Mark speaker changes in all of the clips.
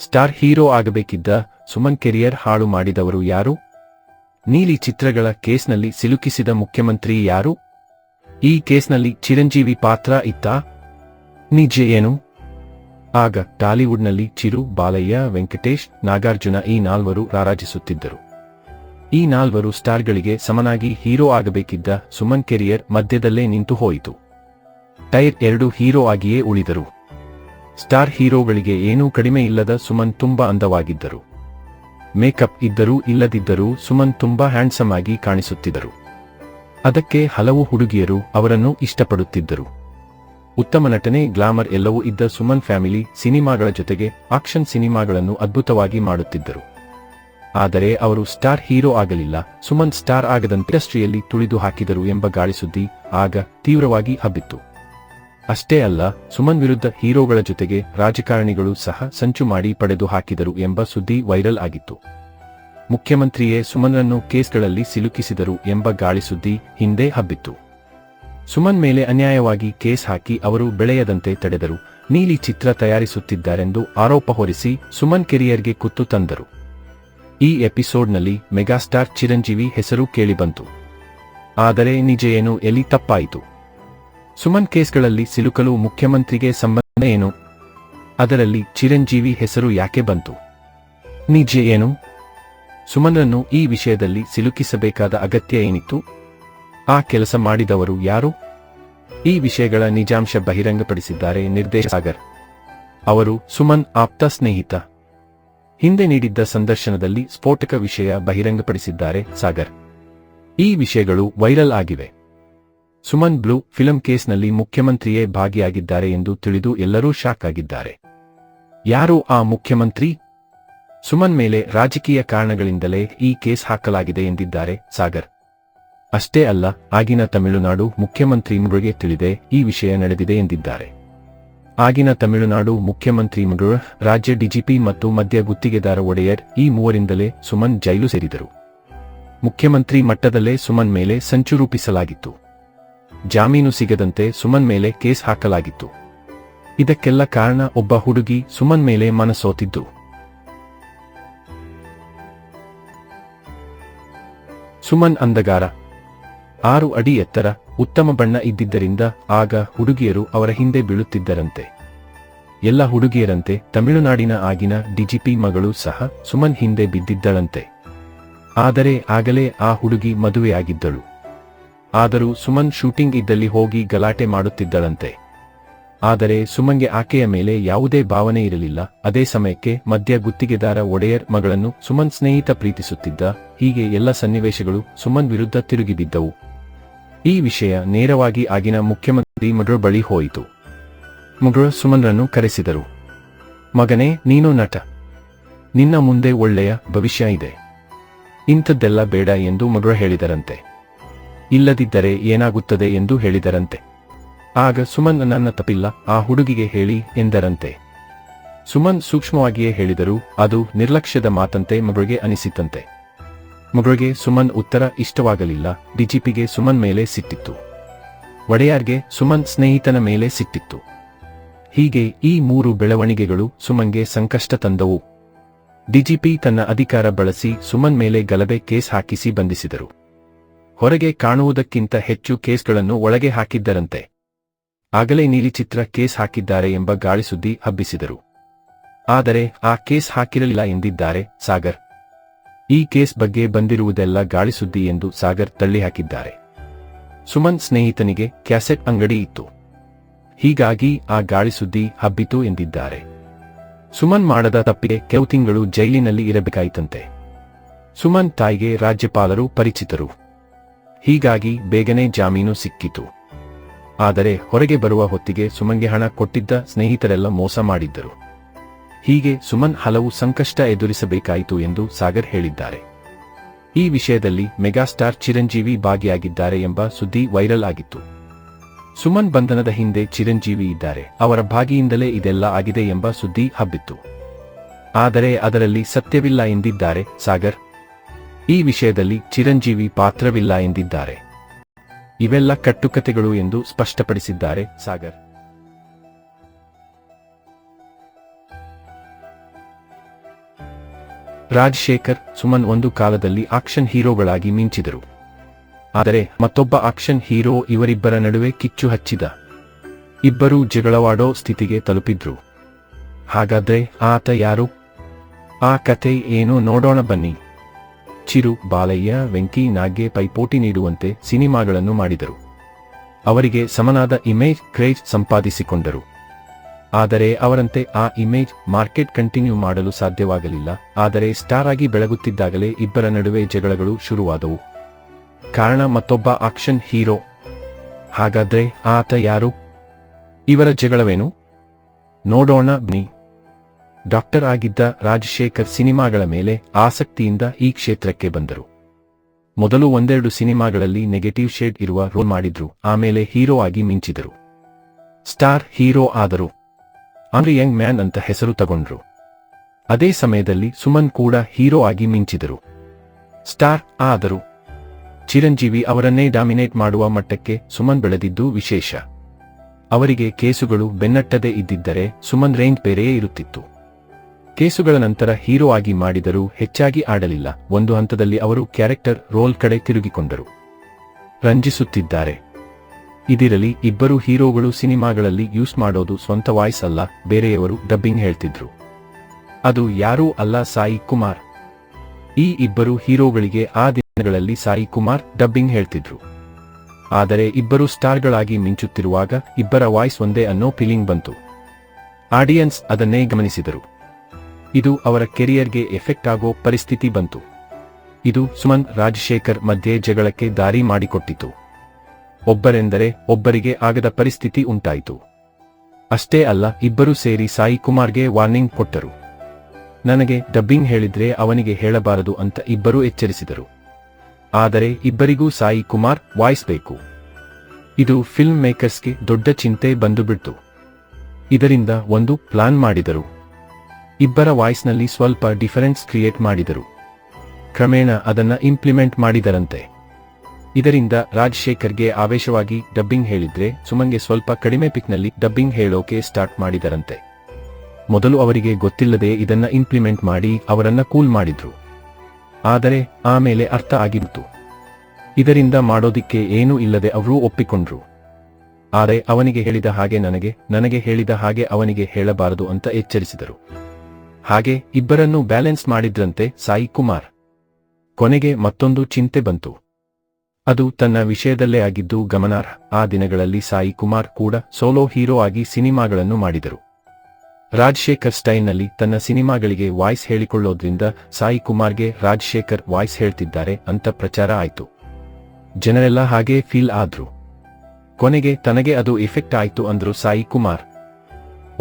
Speaker 1: Star hero ಆಗಬೇಕಿದ್ದ Suman career ಹಾಳು ಮಾಡಿದವರು ಯಾರು? ನೀಲಿ ಚಿತ್ರಗಳ ಕೇಸ್ನಲ್ಲಿ ಸಿಲುಕಿಸಿದ ಮುಖ್ಯಮಂತ್ರಿ ಯಾರು? ಈ ಕೇಸ್ನಲ್ಲಿ ಚಿರಂಜೀವಿ ಪಾತ್ರ ಇತ್ತ? ನಿಜ ಏನು? ಆಗ ಟಾಲಿವುಡ್ನಲ್ಲಿ ಚಿರು, ಬಾಲಯ್ಯ, ವೆಂಕಟೇಶ್, ನಾಗಾರ್ಜುನ ಈ ನಾಲ್ವರು ರಾರಾಜಿಸುತ್ತಿದ್ದರು. ಈ ನಾಲ್ವರು ಸ್ಟಾರ್ಗಳಿಗೆ ಸಮನಾಗಿ ಹೀರೋ ಆಗಬೇಕಿದ್ದ ಸುಮನ್ ಕೆರಿಯರ್ ಮಧ್ಯದಲ್ಲೇ ನಿಂತು ಹೋಯಿತು ಟೈರ್ ಎರಡು ಹೀರೋ ಆಗಿಯೇ ಉಳಿದರು. ಸ್ಟಾರ್ ಹೀರೋಗಳಿಗೆ ಏನೂ ಕಡಿಮೆ ಇಲ್ಲದ ಸುಮನ್ ತುಂಬಾ ಅಂದವಾಗಿದ್ದರು. ಮೇಕಪ್ ಇದ್ದರೂ ಇಲ್ಲದಿದ್ದರೂ ಸುಮನ್ ತುಂಬಾ ಹ್ಯಾಂಡ್ಸಮ್ ಆಗಿ ಕಾಣಿಸುತ್ತಿದ್ದರು. ಅದಕ್ಕೆ ಹಲವು ಹುಡುಗಿಯರು ಅವರನ್ನು ಇಷ್ಟಪಡುತ್ತಿದ್ದರು. ಉತ್ತಮ ನಟನೆ, ಗ್ಲಾಮರ್ ಎಲ್ಲವೂ ಇದ್ದ ಸುಮನ್ ಫ್ಯಾಮಿಲಿ ಸಿನಿಮಾಗಳ ಜೊತೆಗೆ ಆಕ್ಷನ್ ಸಿನಿಮಾಗಳನ್ನು ಅದ್ಭುತವಾಗಿ ಮಾಡುತ್ತಿದ್ದರು. ಆದರೆ ಅವರು ಸ್ಟಾರ್ ಹೀರೋ ಆಗಲಿಲ್ಲ, ಸುಮನ್ ಸ್ಟಾರ್ ಆಗದಂತೆ ಇಂಡಸ್ಟ್ರಿಯಲ್ಲಿ ತುಳಿದು ಹಾಕಿದರು ಎಂಬ ಗಾಳಿ ಸುದ್ದಿ ಆಗ ತೀವ್ರವಾಗಿ ಹಬ್ಬಿತ್ತು. ಅಷ್ಟೇ ಅಲ್ಲ, ಸುಮನ್ ವಿರುದ್ಧ ಹೀರೋಗಳ ಜೊತೆಗೆ ರಾಜಕಾರಣಿಗಳು ಸಹ ಸಂಚು ಮಾಡಿ ಪಡೆದು ಹಾಕಿದರು ಎಂಬ ಸುದ್ದಿ ವೈರಲ್ ಆಗಿತ್ತು. ಮುಖ್ಯಮಂತ್ರಿಯೇ ಸುಮನ್ರನ್ನು ಕೇಸ್ಗಳಲ್ಲಿ ಸಿಲುಕಿಸಿದರು ಎಂಬ ಗಾಳಿ ಸುದ್ದಿ ಹಿಂದೆ ಹಬ್ಬಿತ್ತು. ಸುಮನ್ ಮೇಲೆ ಅನ್ಯಾಯವಾಗಿ ಕೇಸ್ ಹಾಕಿ ಅವರು ಬೆಳೆಯದಂತೆ ತಡೆದರು, ನೀಲಿ ಚಿತ್ರ ತಯಾರಿಸುತ್ತಿದ್ದಾರೆಂದು ಆರೋಪ ಹೊರಿಸಿ ಸುಮನ್ ಕೆರಿಯರ್ಗೆ ಕುತ್ತು ತಂದರು. ಈ ಎಪಿಸೋಡ್ನಲ್ಲಿ ಮೆಗಾಸ್ಟಾರ್ ಚಿರಂಜೀವಿ ಹೆಸರು ಕೇಳಿಬಂತು. ಆದರೆ ನಿಜ ಏನು ಎಲ್ಲಿ ತಪ್ಪಾಯಿತು? ಸುಮನ್ ಕೇಸ್ಗಳಲ್ಲಿ ಸಿಲುಕಲು ಮುಖ್ಯಮಂತ್ರಿಗೆ ಸಂಬಂಧ ಏನು? ಅದರಲ್ಲಿ ಚಿರಂಜೀವಿ ಹೆಸರು ಯಾಕೆ ಬಂತು? ನಿಜ ಏನು? ಸುಮನ್ರನ್ನು ಈ ವಿಷಯದಲ್ಲಿ ಸಿಲುಕಿಸಬೇಕಾದ ಅಗತ್ಯ ಏನಿತ್ತು? ಆ ಕೆಲಸ ಮಾಡಿದವರು ಯಾರು? ಈ ವಿಷಯಗಳ ನಿಜಾಂಶ ಬಹಿರಂಗಪಡಿಸಿದ್ದಾರೆ ನಿರ್ದೇಶಕ ಸಾಗರ್. ಅವರು ಸುಮನ್ ಆಪ್ತ ಸ್ನೇಹಿತ. ಹಿಂದೆ ನೀಡಿದ್ದ ಸಂದರ್ಶನದಲ್ಲಿ ಸ್ಫೋಟಕ ವಿಷಯ ಬಹಿರಂಗಪಡಿಸಿದ್ದಾರೆ ಸಾಗರ್. ಈ ವಿಷಯಗಳು ವೈರಲ್ ಆಗಿವೆ. ಸುಮನ್ ಬ್ಲೂ ಫಿಲಂ ಕೇಸ್ನಲ್ಲಿ ಮುಖ್ಯಮಂತ್ರಿಯೇ ಭಾಗಿಯಾಗಿದ್ದಾರೆ ಎಂದು ತಿಳಿದು ಎಲ್ಲರೂ ಶಾಕ್ ಆಗಿದ್ದಾರೆ. ಯಾರು ಆ ಮುಖ್ಯಮಂತ್ರಿ? ಸುಮನ್ ಮೇಲೆ ರಾಜಕೀಯ ಕಾರಣಗಳಿಂದಲೇ ಈ ಕೇಸ್ ಹಾಕಲಾಗಿದೆ ಎಂದಿದ್ದಾರೆ ಸಾಗರ್. ಅಷ್ಟೇ ಅಲ್ಲ, ಆಗಿನ ತಮಿಳುನಾಡು ಮುಖ್ಯಮಂತ್ರಿ ಮೃಗೆ ತಿಳಿದೆ ಈ ವಿಷಯ ನಡೆದಿದೆ ಎಂದಿದ್ದಾರೆ. ಆಗಿನ ತಮಿಳುನಾಡು ಮುಖ್ಯಮಂತ್ರಿ ಮೃಗ ರಾಜ್ಯ ಡಿಜಿಪಿ ಮತ್ತು ಮದ್ಯ ಗುತ್ತಿಗೆದಾರ ಒಡೆಯರ್ ಈ ಮೂವರಿಂದಲೇ ಸುಮನ್ ಜೈಲು ಸೇರಿದರು. ಮುಖ್ಯಮಂತ್ರಿ ಮಟ್ಟದಲ್ಲೇ ಸುಮನ್ ಮೇಲೆ ಸಂಚು ರೂಪಿಸಲಾಗಿತ್ತು. ಜಾಮೀನು ಸಿಗದಂತೆ ಸುಮನ್ ಮೇಲೆ ಕೇಸ್ ಹಾಕಲಾಗಿತ್ತು. ಇದಕ್ಕೆಲ್ಲ ಕಾರಣ ಒಬ್ಬ ಹುಡುಗಿ ಸುಮನ್ ಮೇಲೆ ಮನಸೋತಿದ್ದು. ಸುಮನ್ ಅಂದಗಾರ, ಆರು ಅಡಿ ಎತ್ತರ ಉತ್ತಮ ಬಣ್ಣ ಇದ್ದಿದ್ದರಿಂದ ಆಗ ಹುಡುಗಿಯರು ಅವರ ಹಿಂದೆ ಬೀಳುತ್ತಿದ್ದರಂತೆ. ಎಲ್ಲ ಹುಡುಗಿಯರಂತೆ ತಮಿಳುನಾಡಿನ ಆಗಿನ ಡಿಜಿಪಿ ಮಗಳು ಸಹ ಸುಮನ್ ಹಿಂದೆ ಬಿದ್ದಿದ್ದಳಂತೆ. ಆದರೆ ಆಗಲೇ ಆ ಹುಡುಗಿ ಮದುವೆಯಾಗಿದ್ದಳು. ಆದರೂ ಸುಮನ್ ಶೂಟಿಂಗ್ ಇದ್ದಲ್ಲಿ ಹೋಗಿ ಗಲಾಟೆ ಮಾಡುತ್ತಿದ್ದಳಂತೆ. ಆದರೆ ಸುಮನ್ಗೆ ಆಕೆಯ ಮೇಲೆ ಯಾವುದೇ ಭಾವನೆ ಇರಲಿಲ್ಲ. ಅದೇ ಸಮಯಕ್ಕೆ ಮಧ್ಯ ಗುತ್ತಿಗೆದಾರ ಒಡೆಯರ್ ಮಗಳನ್ನು ಸುಮನ್ ಸ್ನೇಹಿತ ಪ್ರೀತಿಸುತ್ತಿದ್ದ, ಹೀಗೆ ಎಲ್ಲ ಸನ್ನಿವೇಶಗಳು ಸುಮನ್ ವಿರುದ್ಧ ತಿರುಗಿಬಿದ್ದವು. ಈ ವಿಷಯ ನೇರವಾಗಿ ಆಗಿನ ಮುಖ್ಯಮಂತ್ರಿ ಮಡ್ರ ಬಳಿ ಹೋಯಿತು. ಮಡ್ರ ಸುಮನ್ರನ್ನು ಕರೆಸಿದರು. ಮಗನೇ, ನೀನು ನಟ. ನಿನ್ನ ಮುಂದೆ ಒಳ್ಳೆಯ ಭವಿಷ್ಯ ಇದೆ. ಇಂಥದ್ದೆಲ್ಲ ಬೇಡ ಎಂದು ಮಡ್ರ ಹೇಳಿದರಂತೆ. ಇಲ್ಲದಿದ್ದರೆ ಏನಾಗುತ್ತದೆ ಎಂದು ಹೇಳಿದರಂತೆ. ಆಗ ಸುಮನ್ ನನ್ನ ತಪ್ಪಿಲ್ಲ, ಆ ಹುಡುಗಿಗೆ ಹೇಳಿ ಎಂದರಂತೆ. ಸುಮನ್ ಸೂಕ್ಷ್ಮವಾಗಿಯೇ ಹೇಳಿದರು, ಅದು ನಿರ್ಲಕ್ಷ್ಯದ ಮಾತಂತೆ ಮಗಳಿಗೆ ಅನಿಸಿತಂತೆ. ಮಗಳಿಗೆ ಸುಮನ್ ಉತ್ತರ ಇಷ್ಟವಾಗಲಿಲ್ಲ, ಡಿಜಿಪಿಗೆ ಸುಮನ್ ಮೇಲೆ ಸಿಟ್ಟಿತ್ತು. ಒಡೆಯಾರ್ಗೆ ಸುಮನ್ ಸ್ನೇಹಿತನ ಮೇಲೆ ಸಿಟ್ಟಿತ್ತು. ಹೀಗೆ ಈ ಮೂರು ಬೆಳವಣಿಗೆಗಳು ಸುಮನ್ಗೆ ಸಂಕಷ್ಟ ತಂದವು. ಡಿಜಿಪಿ ತನ್ನ ಅಧಿಕಾರ ಬಳಸಿ ಸುಮನ್ ಮೇಲೆ ಗಲಭೆ ಕೇಸ್ ಹಾಕಿಸಿ ಬಂಧಿಸಿದರು. ಹೊರಗೆ ಕಾಣುವುದಕ್ಕಿಂತ ಹೆಚ್ಚು ಕೇಸ್ಗಳನ್ನು ಒಳಗೆ ಹಾಕಿದ್ದರಂತೆ. ಆಗಲೇ ನೀಲಿ ಚಿತ್ರ ಕೇಸ್ ಹಾಕಿದ್ದಾರೆ ಎಂಬ ಗಾಳಿ ಸುದ್ದಿ ಹಬ್ಬಿಸಿದರು. ಆದರೆ ಆ ಕೇಸ್ ಹಾಕಿರಲಿಲ್ಲ ಎಂದಿದ್ದಾರೆ ಸಾಗರ್. ಈ ಕೇಸ್ ಬಗ್ಗೆ ಬಂದಿರುವುದೆಲ್ಲ ಗಾಳಿ ಸುದ್ದಿ ಎಂದು ಸಾಗರ್ ತಳ್ಳಿಹಾಕಿದ್ದಾರೆ. ಸುಮನ್ ಸ್ನೇಹಿತನಿಗೆ ಕ್ಯಾಸೆಟ್ ಅಂಗಡಿ ಇತ್ತು. ಹೀಗಾಗಿ ಆ ಗಾಳಿ ಸುದ್ದಿ ಹಬ್ಬಿತು ಎಂದಿದ್ದಾರೆ. ಸುಮನ್ ಮಾಡದ ತಪ್ಪಿಗೆ ಕೆಲವು ತಿಂಗಳು ಜೈಲಿನಲ್ಲಿ ಇರಬೇಕಾಯಿತಂತೆ. ಸುಮನ್ ತಾಯಿಗೆ ರಾಜ್ಯಪಾಲರು ಪರಿಚಿತರು. ಹೀಗಾಗಿ ಬೇಗನೆ ಜಾಮೀನು ಸಿಕ್ಕಿತು. ಆದರೆ ಹೊರಗೆ ಬರುವ ಹೊತ್ತಿಗೆ ಸುಮನ್ಗೆ ಹಣ ಕೊಟ್ಟಿದ್ದ ಸ್ನೇಹಿತರೆಲ್ಲ ಮೋಸ ಮಾಡಿದ್ದರು. ಹೀಗೆ ಸುಮನ್ ಹಲವು ಸಂಕಷ್ಟ ಎದುರಿಸಬೇಕಾಯಿತು ಎಂದು ಸಾಗರ್ ಹೇಳಿದ್ದಾರೆ. ಈ ವಿಷಯದಲ್ಲಿ ಮೆಗಾಸ್ಟಾರ್ ಚಿರಂಜೀವಿ ಭಾಗಿಯಾಗಿದ್ದಾರೆ ಎಂಬ ಸುದ್ದಿ ವೈರಲ್ ಆಗಿತ್ತು. ಸುಮನ್ ಬಂಧನದ ಹಿಂದೆ ಚಿರಂಜೀವಿ ಇದ್ದಾರೆ, ಅವರ ಭಾಗಿಯಿಂದಲೇ ಇದೆಲ್ಲ ಆಗಿದೆ ಎಂಬ ಸುದ್ದಿ ಹಬ್ಬಿತ್ತು. ಆದರೆ ಅದರಲ್ಲಿ ಸತ್ಯವಿಲ್ಲ ಎಂದಿದ್ದಾರೆ ಸಾಗರ್. ಈ ವಿಷಯದಲ್ಲಿ ಚಿರಂಜೀವಿ ಪಾತ್ರವಿಲ್ಲ ಎಂದಿದ್ದಾರೆ. ಇವೆಲ್ಲ ಕಟ್ಟುಕತೆಗಳು ಎಂದು ಸ್ಪಷ್ಟಪಡಿಸಿದ್ದಾರೆ ಸಾಗರ್. ರಾಜಶೇಖರ್, ಸುಮನ್ ಒಂದು ಕಾಲದಲ್ಲಿ ಆಕ್ಷನ್ ಹೀರೋಗಳಾಗಿ ಮಿಂಚಿದರು. ಆದರೆ ಮತ್ತೊಬ್ಬ ಆಕ್ಷನ್ ಹೀರೋ ಇವರಿಬ್ಬರ ನಡುವೆ ಕಿಚ್ಚು ಹಚ್ಚಿದ. ಇಬ್ಬರೂ ಜಗಳವಾಡೋ ಸ್ಥಿತಿಗೆ ತಲುಪಿದ್ರು. ಹಾಗಾದ್ರೆ ಆತ ಯಾರು? ಆ ಕತೆ ಏನು ನೋಡೋಣ ಬನ್ನಿ. ಚಿರು, ಬಾಲಯ್ಯ, ವೆಂಕಿ ನಾಗ್ಗೆ ಪೈಪೋಟಿ ನೀಡುವಂತೆ ಸಿನಿಮಾಗಳನ್ನು ಮಾಡಿದರು. ಅವರಿಗೆ ಸಮನಾದ ಇಮೇಜ್ ಕ್ರೇಜ್ ಸಂಪಾದಿಸಿಕೊಂಡರು. ಆದರೆ ಅವರಂತೆ ಆ ಇಮೇಜ್ ಮಾರ್ಕೆಟ್ ಕಂಟಿನ್ಯೂ ಮಾಡಲು ಸಾಧ್ಯವಾಗಲಿಲ್ಲ. ಆದರೆ ಸ್ಟಾರ್ ಆಗಿ ಬೆಳಗುತ್ತಿದ್ದಾಗಲೇ ಇಬ್ಬರ ನಡುವೆ ಜಗಳಗಳು ಶುರುವಾದವು. ಕಾರಣ ಮತ್ತೊಬ್ಬ ಆಕ್ಷನ್ ಹೀರೋ. ಹಾಗಾದ್ರೆ ಆತ ಯಾರು? ಇವರ ಜಗಳವೇನು? ನೋಡೋಣ ಬನ್ನಿ. ಡಾಕ್ಟರ್ ಆಗಿದ್ದ ರಾಜಶೇಖರ್ ಸಿನಿಮಾಗಳ ಮೇಲೆ ಆಸಕ್ತಿಯಿಂದ ಈ ಕ್ಷೇತ್ರಕ್ಕೆ ಬಂದರು. ಮೊದಲು ಒಂದೆರಡು ಸಿನಿಮಾಗಳಲ್ಲಿ ನೆಗೆಟಿವ್ ಶೇಡ್ ಇರುವ ರೋಲ್ ಮಾಡಿದ್ರು, ಆಮೇಲೆ ಹೀರೋ ಆಗಿ ಮಿಂಚಿದರು. ಸ್ಟಾರ್ ಹೀರೋ ಆದರು. ಅಂದ್ರೆ ಯಂಗ್ ಮ್ಯಾನ್ ಅಂತ ಹೆಸರು ತಗೊಂಡ್ರು. ಅದೇ ಸಮಯದಲ್ಲಿ ಸುಮನ್ ಕೂಡ ಹೀರೋ ಆಗಿ ಮಿಂಚಿದರು. ಸ್ಟಾರ್ ಆದರು. ಚಿರಂಜೀವಿ ಅವರನ್ನೇ ಡಾಮಿನೇಟ್ ಮಾಡುವ ಮಟ್ಟಕ್ಕೆ ಸುಮನ್ ಬೆಳೆದಿದ್ದು ವಿಶೇಷ. ಅವರಿಗೆ ಕೇಸುಗಳು ಬೆನ್ನಟ್ಟದೇ ಇದ್ದಿದ್ದರೆ ಸುಮನ್ ರೇಂಜ್ ಬೇರೆಯೇ ಇರುತ್ತಿತ್ತು. ಕೇಸುಗಳ ನಂತರ ಹೀರೋ ಆಗಿ ಮಾಡಿದರೂ ಹೆಚ್ಚಾಗಿ ಆಡಲಿಲ್ಲ. ಒಂದು ಹಂತದಲ್ಲಿ ಅವರು ಕ್ಯಾರೆಕ್ಟರ್ ರೋಲ್ ಕಡೆ ತಿರುಗಿಕೊಂಡರು. ರಂಜಿಸುತ್ತಿದ್ದಾರೆ. ಇದಿರಲಿ, ಇಬ್ಬರು ಹೀರೋಗಳು ಸಿನಿಮಾಗಳಲ್ಲಿ ಯೂಸ್ ಮಾಡೋದು ಸ್ವಂತ ವಾಯ್ಸ್ ಅಲ್ಲ, ಬೇರೆಯವರು ಡಬ್ಬಿಂಗ್ ಹೇಳ್ತಿದ್ರು. ಅದು ಯಾರೂ ಅಲ್ಲ ಸಾಯಿ ಕುಮಾರ್. ಈ ಇಬ್ಬರು ಹೀರೋಗಳಿಗೆ ಆ ದಿನಗಳಲ್ಲಿ ಸಾಯಿ ಕುಮಾರ್ ಡಬ್ಬಿಂಗ್ ಹೇಳ್ತಿದ್ರು. ಆದರೆ ಇಬ್ಬರು ಸ್ಟಾರ್ಗಳಾಗಿ ಮಿಂಚುತ್ತಿರುವಾಗ ಇಬ್ಬರ ವಾಯ್ಸ್ ಒಂದೇ ಅನ್ನೋ ಫೀಲಿಂಗ್ ಬಂತು. ಆಡಿಯನ್ಸ್ ಅದನ್ನೇ ಗಮನಿಸಿದರು. ಇದು ಅವರ ಕೆರಿಯರ್ಗೆ ಎಫೆಕ್ಟ್ ಆಗೋ ಪರಿಸ್ಥಿತಿ ಬಂತು. ಇದು ಸುಮನ್ ರಾಜಶೇಖರ್ ಮಧ್ಯೆ ಜಗಳಕ್ಕೆ ದಾರಿ ಮಾಡಿಕೊಟ್ಟಿತು. ಒಬ್ಬರೆಂದರೆ ಒಬ್ಬರಿಗೆ ಆಗದ ಪರಿಸ್ಥಿತಿ ಉಂಟಾಯಿತು. ಅಷ್ಟೇ ಅಲ್ಲ, ಇಬ್ಬರು ಸೇರಿ ಸಾಯಿ ಕುಮಾರ್ಗೆ ವಾರ್ನಿಂಗ್ ಕೊಟ್ಟರು. ನನಗೆ ಡಬ್ಬಿಂಗ್ ಹೇಳಿದ್ರೆ ಅವನಿಗೆ ಹೇಳಬಾರದು ಅಂತ ಇಬ್ಬರೂ ಎಚ್ಚರಿಸಿದರು. ಆದರೆ ಇಬ್ಬರಿಗೂ ಸಾಯಿ ಕುಮಾರ್ ವಾಯ್ಸ್ ಬೇಕು. ಇದು ಫಿಲ್ಮ್ ಮೇಕರ್ಸ್ಗೆ ದೊಡ್ಡ ಚಿಂತೆ ಬಂದುಬಿಡ್ತು. ಇದರಿಂದ ಒಂದು ಪ್ಲಾನ್ ಮಾಡಿದರು. ಇಬ್ಬರ ವಾಯ್ಸ್ನಲ್ಲಿ ಸ್ವಲ್ಪ ಡಿಫರೆನ್ಸ್ ಕ್ರಿಯೇಟ್ ಮಾಡಿದರು. ಕ್ರಮೇಣ ಅದನ್ನ ಇಂಪ್ಲಿಮೆಂಟ್ ಮಾಡಿದರಂತೆ. ಇದರಿಂದ ರಾಜಶೇಖರ್ಗೆ ಆವೇಶವಾಗಿ ಡಬ್ಬಿಂಗ್ ಹೇಳಿದ್ರೆ ಸುಮನ್ಗೆ ಸ್ವಲ್ಪ ಕಡಿಮೆ ಪಿಕ್ನಲ್ಲಿ ಡಬ್ಬಿಂಗ್ ಹೇಳೋಕೆ ಸ್ಟಾರ್ಟ್ ಮಾಡಿದರಂತೆ. ಮೊದಲು ಅವರಿಗೆ ಗೊತ್ತಿಲ್ಲದೆ ಇದನ್ನ ಇಂಪ್ಲಿಮೆಂಟ್ ಮಾಡಿ ಅವರನ್ನ ಕೂಲ್ ಮಾಡಿದ್ರು. ಆದರೆ ಆಮೇಲೆ ಅರ್ಥ ಆಗಿತ್ತು ಇದರಿಂದ ಮಾಡೋದಿಕ್ಕೆ ಏನೂ ಇಲ್ಲದೆ ಅವರೂ ಒಪ್ಪಿಕೊಂಡ್ರು. ಆದರೆ ಅವನಿಗೆ ಹೇಳಿದ ಹಾಗೆ ನನಗೆ ನನಗೆ ಹೇಳಿದ ಹಾಗೆ ಅವನಿಗೆ ಹೇಳಬಾರದು ಅಂತ ಎಚ್ಚರಿಸಿದರು. ಹಾಗೆ ಇಬ್ಬರನ್ನೂ ಬ್ಯಾಲೆನ್ಸ್ ಮಾಡಿದ್ರಂತೆ ಸಾಯಿ ಕುಮಾರ್. ಕೊನೆಗೆ ಮತ್ತೊಂದು ಚಿಂತೆ ಬಂತು. ಅದು ತನ್ನ ವಿಷಯದಲ್ಲೇ ಆಗಿದ್ದು ಗಮನಾರ್ಹ. ಆ ದಿನಗಳಲ್ಲಿ ಸಾಯಿ ಕುಮಾರ್ ಕೂಡ ಸೋಲೋ ಹೀರೋ ಆಗಿ ಸಿನಿಮಾಗಳನ್ನು ಮಾಡಿದರು. ರಾಜಶೇಖರ್ ಸ್ಟೈಲ್ನಲ್ಲಿ ತನ್ನ ಸಿನಿಮಾಗಳಿಗೆ ವಾಯ್ಸ್ ಹೇಳಿಕೊಳ್ಳೋದ್ರಿಂದ ಸಾಯಿ ಕುಮಾರ್ಗೆ ರಾಜಶೇಖರ್ ವಾಯ್ಸ್ ಹೇಳ್ತಿದ್ದಾರೆ ಅಂತ ಪ್ರಚಾರ ಆಯ್ತು. ಜನರೆಲ್ಲ ಹಾಗೆ ಫೀಲ್ ಆದ್ರು. ಕೊನೆಗೆ ತನಗೆ ಅದು ಎಫೆಕ್ಟ್ ಆಯ್ತು ಅಂದ್ರು Sai Kumar.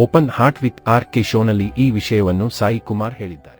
Speaker 1: Open heart with R K ಶೋನಲ್ಲಿ ಈ ವಿಷಯವನ್ನು ಸಾಯಿ ಕುಮಾರ್ ಹೇಳಿದ್ದಾರೆ.